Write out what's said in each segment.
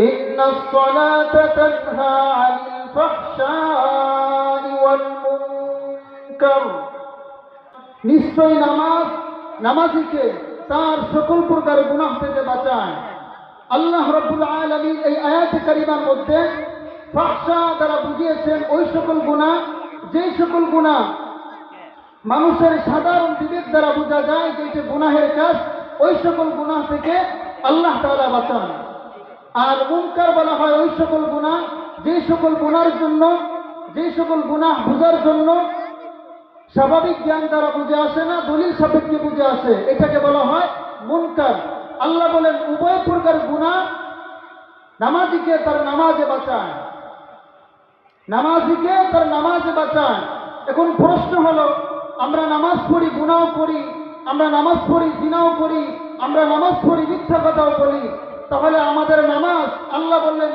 إن الصلاة تنهى عن الفحشاء والمنكر নিশ্চয় নামাজ নামাজিকে তার সকল প্রকার গুনাহ থেকে বাঁচায় আল্লাহ রব্বুল আলমী এই আয়াত কারিমার মধ্যে ফাহসা দ্বারা বুঝিয়েছেন ওই সকল গুণা যেই সকল গুণা মানুষের সাধারণ বিবেক দ্বারা বোঝা যায় যে এটা গুনাহের কাজ ওই সকল গুনাহ থেকে আল্লাহ তাআলা বাঁচান আর মুনকার বলা হয় ওই সকল গুনাহ, যে সকল গুণার জন্য, যে সকল গুনাহ বোঝার জন্য স্বাভাবিক জ্ঞান দ্বারা বুঝে আসে না, দলিল সাপেক্ষে বুঝে আসে। এটাকে বলা হয় মুনকার। আল্লাহ বলেন, উভয় প্রকার গুনাহ নামাজিকে তার নামাজে বাঁচায়। নামাজিকে তার নামাজে বাঁচায়। এখন প্রশ্ন হলো, আমরা নামাজ পড়ি গুনাও করি আমরা নামাজ পড়ি, জিনাও করি আমরা নামাজ পড়ি, মিথ্যা কথাও বলি তাহলে আমাদের নামাজ, আল্লাহ বললেন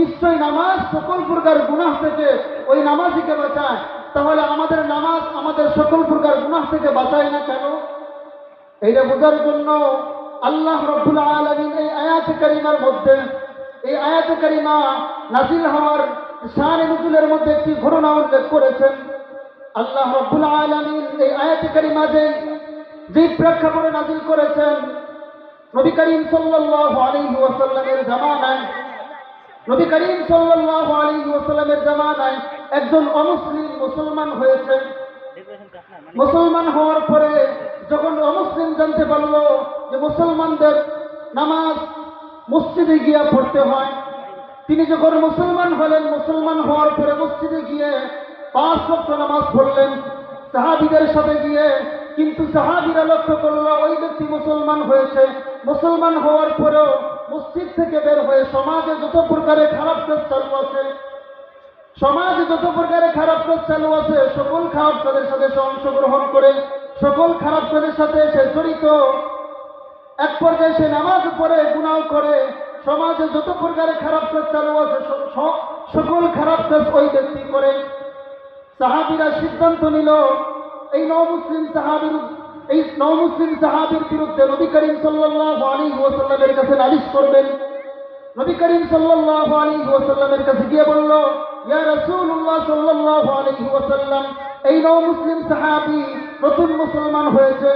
নিশ্চয় নামাজ সকল প্রকার গুনাহ থেকে ওই নামাজিকে বাঁচায়। তাহলে আমাদের নামাজ আমাদের সকল প্রকার গুনাহ থেকে বাঁচায় না কেন? এইটা বোঝার জন্য আল্লাহ রব্বুল আলমিন এই আয়াত কারিমার মধ্যে এই আয়াত কারিমা নাজিল হওয়ার শান নজুলের মধ্যে একটি ঘটনা উল্লেখ করেছেন। আল্লাহ রব্বুল আলমিন এই আয়াত কারিমা যে প্রেক্ষাপটে নাজিল করেছেন নবী করিম সাল্লাল্লাহু আলাইহি ওয়াসাল্লামের জামানায়, নবী করিম সাল্লাল্লাহু আলাইহি ওয়াসাল্লামের জামানায় একজন অমুসলিম মুসলমান হয়েছে। মুসলমান হওয়ার পরে যখন অমুসলিম জানতে পারল যে মুসলমানদের নামাজ মসজিদে গিয়া পড়তে হয়, তিনি যখন মুসলমান হলেন, মুসলমান হওয়ার পরে মসজিদে গিয়ে পাঁচ বক্ত নামাজ পড়লেন। সাহাবিদের সাথে গিয়ে কিন্তু সাহাবিরা লক্ষ্য করল ওই ব্যক্তি মুসলমান হয়েছে। মুসলমান হওয়ার পরেও মসজিদ থেকে বের হয়ে সমাজে যত প্রকারের খারাপ কাজ চালু আছে, সমাজে যত প্রকারের খারাপ কাজ চালু আছে, সকল খারাপ কাজের সাথে সে অংশগ্রহণ করে, সকল খারাপ কাজের সাথে সে জড়িত। এক পর্যায়ে সে নামাজ পড়ে গুনাও করে, সমাজে যত প্রকারের খারাপ কাজ চালু আছে সকল খারাপ কাজ ওই ব্যক্তি করে। সাহাবিরা সিদ্ধান্ত নিল, এই নমুসলিম সাহাবির এই নমুসলিম সাহাবির বিরুদ্ধে নবী করিম সাল্লাল্লাহু আলাইহি ওয়াসাল্লামের কাছে নালিশ করবেন। নবী করিম সাল্লাল্লাহু আলাইহি ওয়াসাল্লামের কাছে গিয়ে বলল, ইয়া রাসূলুল্লাহ সাল্লাল্লাহু আলাইহি ওয়াসাল্লাম, এই নমুসলিম সাহাবী নতুন মুসলমান হয়েছে।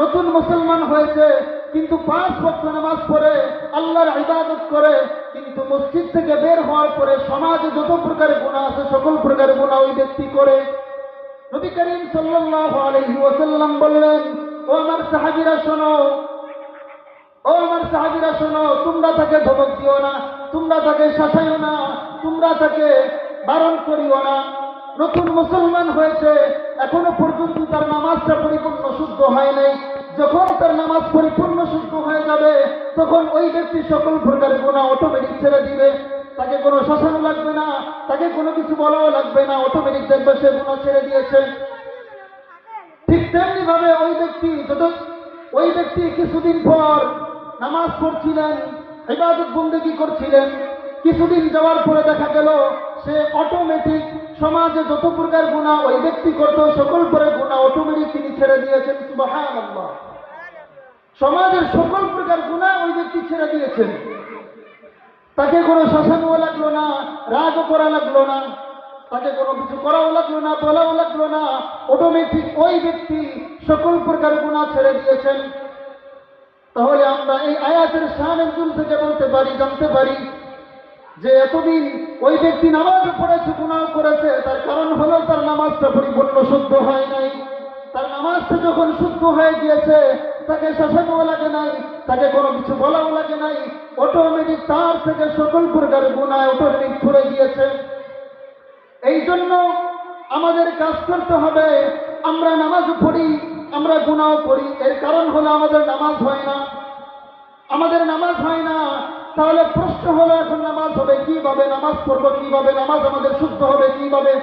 নতুন মুসলমান হয়েছে, কিন্তু পাঁচ ওয়াক্ত নামাজ পড়ে, আল্লাহর ইবাদত করে, কিন্তু মসজিদ থেকে বের হওয়ার পরে সমাজে যত প্রকার গুণা আছে, সকল প্রকার গুণা ওই ব্যক্তি করে। নবী করিম সাল্লাল্লাহু আলাইহি ওয়াসাল্লাম বললেন, ও আমার সাহাবীরা শোনো, ও আমার সাহাবীরা শোনো, তোমরা তাকে ধমক দিও না, তোমরা তাকে শাসাইও না, তোমরা তাকে বারণ করিও না। নতুন মুসলমান হয়েছে, এখনও পর্যন্ত তার নামাজটা পরিপূর্ণ শুদ্ধ হয় নাই। যখন তার নামাজ পরিপূর্ণ শুদ্ধ হয়ে যাবে, তখন ওই ব্যক্তি সকল প্রকার গুণা অটোমেটিক ছেড়ে দিবে। তাকে কোনো শাসানো লাগবে না, তাকে কোনো কিছু বলাও লাগবে না অটোমেটিক দেখবে সে গুণা ছেড়ে দিয়েছে। ঠিক তেমনি ভাবে ওই ব্যক্তি যত ওই ব্যক্তি কিছুদিন পর নামাজ পড়ছিলেন, ইবাদত বন্দেগি করছিলেন। কিছুদিন যাওয়ার পরে দেখা গেল, সে অটোমেটিক সমাজে যত প্রকার গুণা ওই ব্যক্তি করত, সকল প্রকার গুণা অটোমেটিক তিনি ছেড়ে দিয়েছেন সমাজের সকল প্রকার গুণা ওই ব্যক্তি ছেড়ে দিয়েছেন। তাকে কোনো শাসনও লাগল না, রাগও করা লাগল না, তাকে কোনো কিছু করাও লাগল না, বলাও লাগল না। অটোমেটিক ওই ব্যক্তি সকল প্রকার গুণা ছেড়ে দিয়েছেন। তাহলে আমরা এই আয়াতের শাহানুল থেকে বলতে পারি, জানতে পারি যে এতদিন ওই ব্যক্তি নামাজ পড়েছে গুণাও করেছে, তার কারণ হলো তার নামাজটা পরিপূর্ণ শুদ্ধ হয় নাই। তার নামাজটা যখন শুদ্ধ হয়ে গিয়েছে, তাকে শাসানো লাগে নাই, তাকে কোনো কিছু বলাও লাগে নাই অটোমেটিক তার থেকে সকল প্রকার গুণায় অটোমেটিক ছড়ে গিয়েছে এই জন্য আমাদের কাজ করতে হবে, আমরা নামাজ পড়ি, আমরা গুনাও করি। এর কারণ হলো আমাদের নামাজ হয় না। আমাদের নামাজ হয় না, তাহলে প্রশ্ন হলো এখন নামাজ হবে কীভাবে, নামাজ পড়ব কীভাবে, নামাজ আমাদের শুদ্ধ হবে কীভাবে?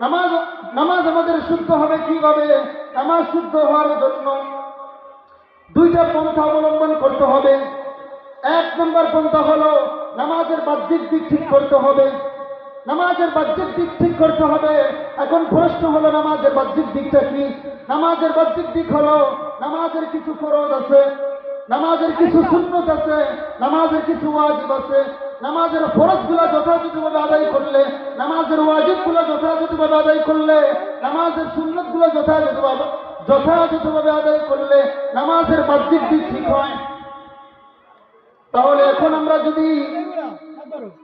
নামাজ নামাজ আমাদের শুদ্ধ হবে কীভাবে? নামাজ শুদ্ধ হওয়ার জন্য দুইটা পন্থা অবলম্বন করতে হবে। এক নম্বর পন্থা হলো নামাজের বাহ্যিক দিক ঠিক করতে হবে। নামাজের বাহ্যিক দিক ঠিক করতে হবে। এখন প্রশ্ন হলো, নামাজের বাহ্যিক দিকটা কি? নামাজের বাহ্যিক দিক হলো নামাজের কিছু ফরজ আছে। নামাজের কিছু সুন্নত আছে, নামাজের কিছু ওয়াজিব আছে। নামাজের ফরজগুলো যথাযথভাবে আদায় করলে, নামাজের ওয়াজিবগুলো যথাযথভাবে আদায় করলে, নামাজের সুন্নতগুলো যথাযথভাবে যথাযথভাবে আদায় করলে নামাজের বাহ্যিক দিক ঠিক হয়। তাহলে এখন আমরা যদি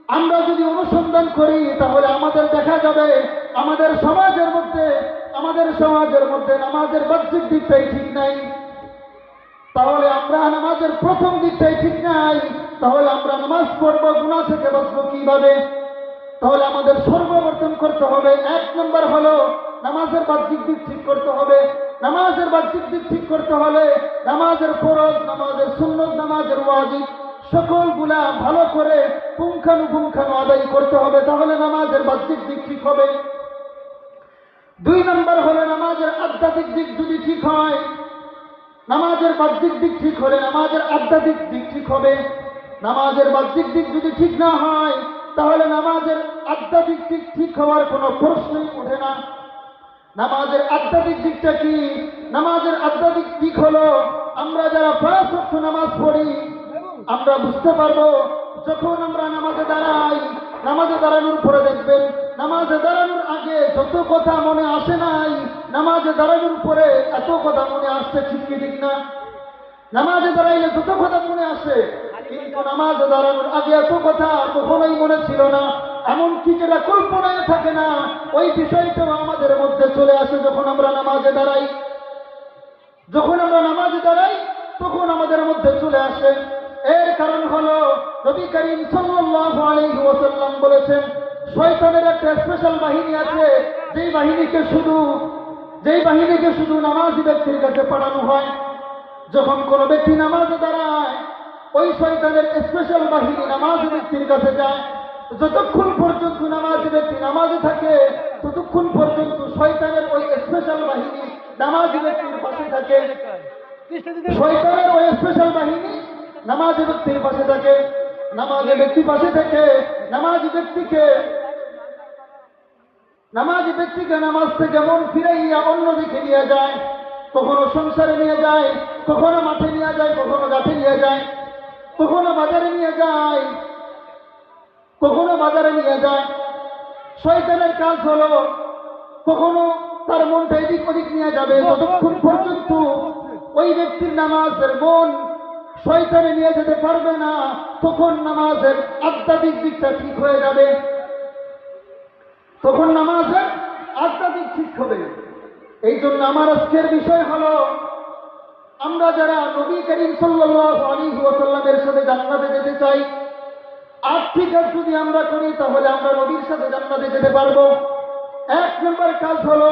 আমরা যদি অনুসন্ধান করি, তাহলে আমাদের দেখা যাবে, আমাদের সমাজের মধ্যে আমাদের সমাজের মধ্যে নামাজের বাহ্যিক দিকটাই ঠিক নাই। তাহলে আমরা নামাজের প্রথম দিকটাই ঠিক নাই। তাহলে আমরা নামাজ পড়ব গুণা থেকে বাঁচবো কীভাবে? তাহলে আমাদের সর্ববর্তন করতে হবে। এক নম্বর হলো নামাজের বাহ্যিক দিক ঠিক করতে হবে। নামাজের বাহ্যিক দিক ঠিক করতে হলে নামাজের ফরজ, নামাজের সুন্নত, নামাজের ওয়াজিব সকলগুলা ভালো করে পুঙ্খানুপুঙ্খানু আদায় করতে হবে। তাহলে নামাজের বাহ্যিক দিক ঠিক হবে। দুই নম্বর হলো নামাজের আধ্যাত্মিক দিক যদি ঠিক হয় নামাজের বাহ্যিক দিক ঠিক হলে নামাজের আধ্যাত্মিক দিক ঠিক হবে। নামাজের বাহ্যিক দিক যদি ঠিক না হয়, তাহলে নামাজের আধ্যাত্মিক দিক ঠিক হওয়ার কোনো প্রশ্নই ওঠে না। নামাজের আধ্যাত্মিক দিকটা কি? নামাজের আধ্যাত্মিক দিক হলো আমরা যারা পাঁচ নামাজ পড়ি, আমরা বুঝতে পারব, যখন আমরা নামাজে দাঁড়াই নামাজে দাঁড়ানোর পরে দেখবেন, নামাজে দাঁড়ানোর আগে যত কথা মনে আসে নাই, নামাজে দাঁড়ানোর পরে এত কথা মনে আসছে, ঠিক কি ঠিক না? নামাজে দাঁড়াইলে যত কথা মনে আসে, কিন্তু নামাজে দাঁড়ানোর আগে এত কথা কখনোই মনে ছিল না। এমনকি যেটা কল্পনায় থাকে না, ওই বিষয়টাও আমাদের মধ্যে চলে আসে যখন আমরা নামাজে দাঁড়াই। যখন আমরা নামাজে দাঁড়াই, তখন আমাদের মধ্যে চলে আসে। এর কারণ হলো নবী করিম সাল্লাল্লাহু আলাইহি ওয়াসাল্লাম বলেছেন শয়তানের একটা স্পেশাল বাহিনী আছে যেই বাহিনীকে শুধু যেই বাহিনীকে শুধু নামাজি ব্যক্তির কাছে পাঠানো হয়। যখন কোনো ব্যক্তি নামাজে দাঁড়ায় ওই শয়তানের স্পেশাল বাহিনী নামাজি ব্যক্তির কাছে যায়। যতক্ষণ পর্যন্ত নামাজি ব্যক্তি নামাজে থাকে ততক্ষণ পর্যন্ত শয়তানের ওই স্পেশাল বাহিনী নামাজি ব্যক্তির পাশে থাকে। শয়তানের ওই স্পেশাল বাহিনী নামাজি ব্যক্তির পাশে থাকে নামাজি ব্যক্তি পাশে থেকে নামাজি ব্যক্তিকে নামাজি ব্যক্তিকে নামাজ থেকে মন ফিরাইয়া অন্যদিকে নিয়ে যায় কখনো সংসারে নিয়ে যায় কখনো মাঠে নিয়ে যায় কখনো গাছে নিয়ে যায় কখনো বাজারে নিয়ে যায় কখনো বাজারে নিয়ে যায়। শয়তানের কাজ হলো কখনো তার মনটা এদিক ওদিক নিয়ে যাবে ততক্ষণ পর্যন্ত ওই ব্যক্তির নামাজের মন শয়তানে নিয়ে যেতে পারবে না, তখন নামাজের আধ্যাত্মিক দিকটা ঠিক হয়ে যাবে। তখন নামাজের আধ্যাত্মিক ঠিক হবে। এই জন্য আমার আজকের বিষয় হলো, আমরা যারা নবী করিম সাল্লাল্লাহু সাথে জান্নাতে যেতে চাই আর্থিক কাজ যদি আমরা করি, তাহলে আমরা নবীর সাথে জান্নাতে যেতে পারব। এক নম্বর কাজ হলো,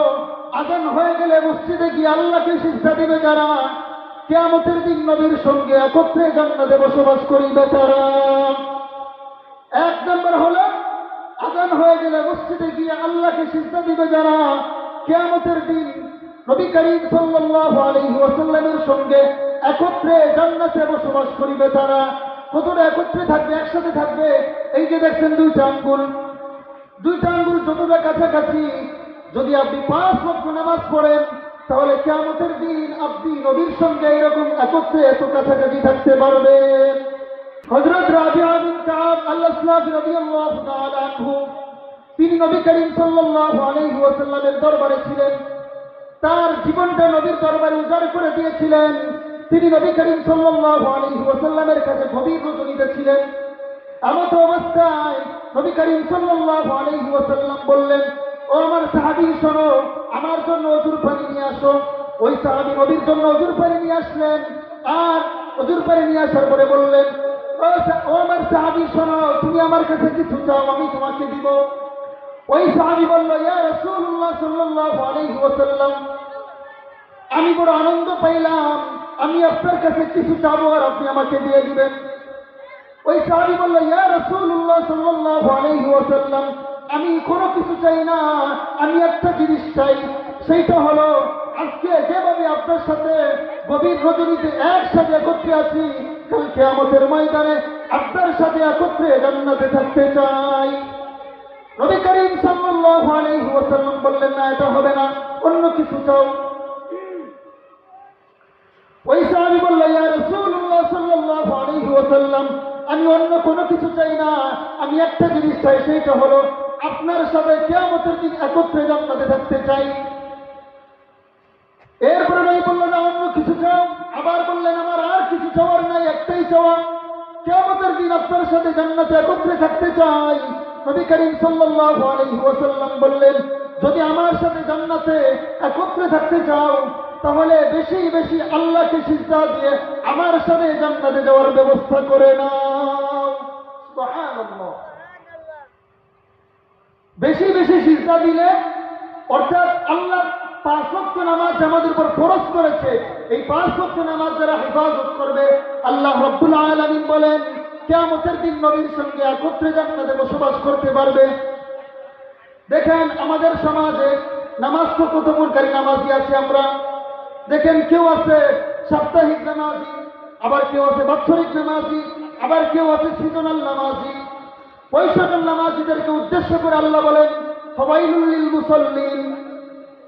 আজান হয়ে গেলে মসজিদে গিয়ে আল্লাহকে শিক্ষা দেবে যারা কেয়ামতের দিন নবীর সঙ্গে একত্রে জান্নাতে বসবাস করিবে তারা। এক নম্বর হলো, আজান হয়ে গেলে মসজিদে গিয়ে আল্লাহকে সিজদা দিবে যারা। কেয়ামতের দিন নবী করিম সাল্লাল্লাহু আলাইহি ওয়াসাল্লামের সঙ্গে একত্রে জান্নাতে বসবাস করিবে তারা। কতটা একত্রে থাকবে, একসাথে থাকবে? এই যে দেখছেন দুইটা আঙ্গুল। দুইটা আঙ্গুল যতটা কাছাকাছি, যদি আপনি পাঁচ ওয়াক্ত নামাজ পড়েন তাহলে কেয়ামতের দিন আপনি নবীর সঙ্গে এরকম একত্রে এত কাছাকাছি থাকতে পারবেন। আনহু, তিনি নবী করিম ওয়াসাল্লামের দরবারে ছিলেন। তার জীবনটা নবীর দরবারে উজাড় করে দিয়েছিলেন। তিনি নবী করিম ওয়াসাল্লামের কাছে গভীর রজনীতে ছিলেন। এমত অবস্থায় নবী করিম সাল্লাল্লাহু আলাইহি ওয়াসাল্লাম বললেন ও আমার সাহাবি, শোনো, আমার জন্য অজুর পানি নিয়ে আসো। ওই সাহাবী নবীর জন্য অজুর পানি নিয়ে আসলেন। আর অজুর পানি নিয়ে আসার পরে বললেন, ও আমার সাহাবী, শোনো, তুমি আমার কাছে কিছু চাও, আমি তোমাকে দিব। ওই সাহাবী বলল, ইয়া রাসূলুল্লাহ সাল্লাল্লাহু আলাইহি ওয়াসাল্লাম, আমি বড় আনন্দ পাইলাম। আমি আপনার কাছে কিছু চাবো আর আপনি আমাকে দিয়ে দিবেন। ওই সাহাবী বলল, ইয়া রাসূলুল্লাহ সাল্লাল্লাহু আলাইহি ওয়াসাল্লাম আমি কোনো কিছু চাই না, আমি একটা জিনিস চাই, সেইটা হলো আজকে যেভাবে আপনার সাথে গভীর রজনীতে একসাথে একত্রে আছি কালকে আমাদের ময়দানে আপনার সাথে একত্রে জান্নাতে থাকতে চাই। নবী করিম সাল্লাল্লাহু আলাইহি ওয়াসাল্লাম বললেন, না, এটা হবে না, অন্য কিছু চাও। ওই সাহাবী বলল ইয়া রাসূলুল্লাহ সাল্লাল্লাহু আলাইহি ওয়াসাল্লাম, আমি অন্য কোনো কিছু চাই না, আমি একটা জিনিস চাই, সেইটা হলো আপনার সাথে কিয়ামতের দিন একত্রে জান্নাতে থাকতে চাই। এরপরে নয় বললেন, না, অন্য কিছু চাও? আবার বললেন, আমার আর কিছু চাওয়ার নাই, একটাই চাওয়া। কেমতের দিন আপনার সাথে জান্নাতে একত্রে থাকতে চাই। নবী করিম সাল্লাল্লাহু আলাইহি ওয়াসাল্লাম বললেন, যদি আমার সাথে জান্নাতে একত্রে থাকতে চাও, তাহলে বেশি বেশি আল্লাহকে সিজদা দিয়ে আমার সাথে জান্নাতে যাওয়ার ব্যবস্থা করে নাও। সুবহানাল্লাহ। বেশি বেশি সিজদা দিলে, অর্থাৎ আল্লাহ পাঁচ ওয়াক্ত নামাজ আমাদের উপর খরচ করেছে। এই পাঁচ ওয়াক্ত নামাজ যারা হেফাজত করবে, আল্লাহ রব্বুল আলামিন বলেন, কিয়ামতের দিন নবীর সঙ্গে একত্রে জান্নাতে বসবাস করতে পারবে। দেখেন আমাদের সমাজে নামাজ তো কত প্রকারী নামাজি আছে আমরা। দেখেন কেউ আছে সাপ্তাহিক নামাজি, আবার কেউ আছে বাৎসরিক নামাজি, আবার কেউ আছে সিজনাল নামাজি। সকল নামাজিদেরকে উদ্দেশ্য করে আল্লাহ বলেন সবাইলুল্লিল মুসল্লিন।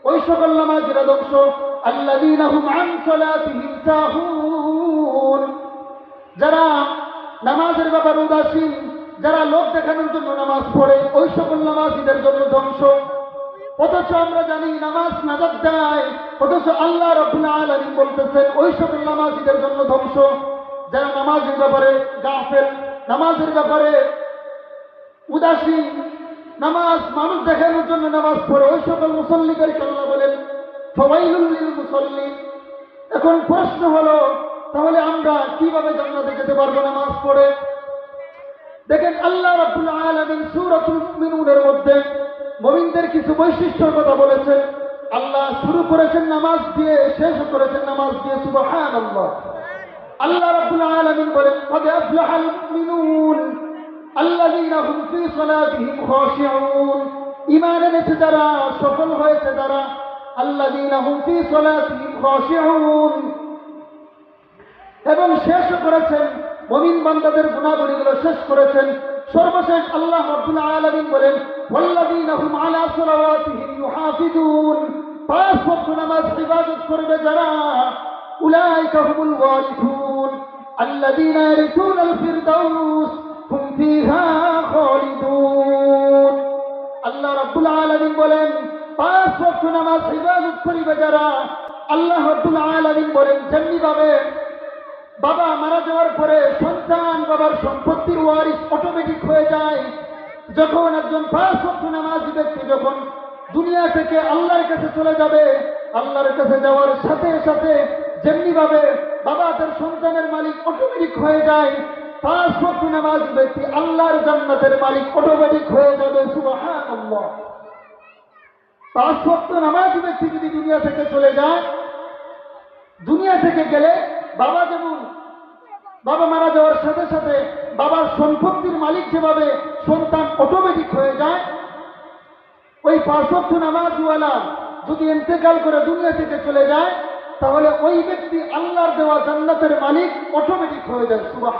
ওই সকল নামাজিরা ধ্বংস। সাহুন। যারা নামাজের ব্যাপারে উদাসীন, যারা লোক দেখানোর জন্য নামাজ পড়ে ওই সকল নামাজিদের জন্য ধ্বংস। অথচ আমরা জানি নামাজ নাজাত দেয় অথচ আল্লাহ রব্বুল আলামিন বলতেছেন ওই সকল নামাজিদের জন্য ধ্বংস। যারা নামাজের ব্যাপারে গাফেল, নামাজের ব্যাপারে উদাসীন নামাজ মানুষ দেখানোর জন্য নামাজ পড়ে। ওই সকল মুসল্লিকারী আল্লাহ বলেন সবাই মুসল্লি এখন প্রশ্ন হলো, তাহলে আমরা কীভাবে জান্নাতে যেতে পারব নামাজ পড়ে? দেখেন আল্লাহ রাব্বুল আলামিন সুরতুলের মধ্যে মুমিনদের কিছু বৈশিষ্ট্যের কথা বলেছেন। আল্লাহ শুরু করেছেন নামাজ দিয়ে, শেষ করেছেন নামাজ দিয়ে, সুবহানাল্লাহ। আল্লাহ রাব্বুল আলামিন বলেন, কদ আফলাহাল ইমান এনেছে যারা, সফল হয়েছে তারা এবং শেষ করেছেন, মমিন বান্দাদের গুণাবলীগুলো শেষ করেছেন। সর্বশেষ আল্লাহ আব্দুল আলমিন বলেন পাঁচ বছর নামাজ ইবাদত করবে যারা, উলাইকা হুমুল ওয়ারিথুন আল্লাযীনা ইয়ারিথুনাল ফিহা খালিদুন। আল্লাহ রাব্বুল আলামিন বলেন, পাঁচ ওয়াক্ত নামাজ ইবাদত করিবে যারা, আল্লাহ রাব্বুল আলামিন বলেন যেমনি ভাবে বাবা মারা যাওয়ার পরে সন্তান বাবার সম্পত্তির ওয়ারিস অটোমেটিক হয়ে যায়, যখন একজন পাঁচ ওয়াক্ত নামাজি ব্যক্তি যখন দুনিয়া থেকে আল্লাহর কাছে চলে যাবে, আল্লাহর কাছে যাওয়ার সাথে সাথে যেমনি ভাবে বাবা তার সন্তানের মালিক অটোমেটিক হয়ে যায় পাঁচ ওয়াক্ত নামাজি ব্যক্তি আল্লাহর জান্নাতের মালিক অটোমেটিক হয়ে যাবে, সুবহানাল্লাহ। পাঁচ ওয়াক্ত নামাজি ব্যক্তি যদি দুনিয়া থেকে চলে যায়, দুনিয়া থেকে গেলে বাবা যেমন বাবা মারা যাওয়ার সাথে সাথে বাবার সম্পত্তির মালিক যেভাবে সন্তান অটোমেটিক হয়ে যায়, ওই পাঁচক্ষ নামাজওয়ালা যদি ইন্তেকাল করে দুনিয়া থেকে চলে যায়, তাহলে ওই ব্যক্তি আল্লাহর দেওয়া জান্নাতের মালিক অটোমেটিক হয়ে যায় সুবাহ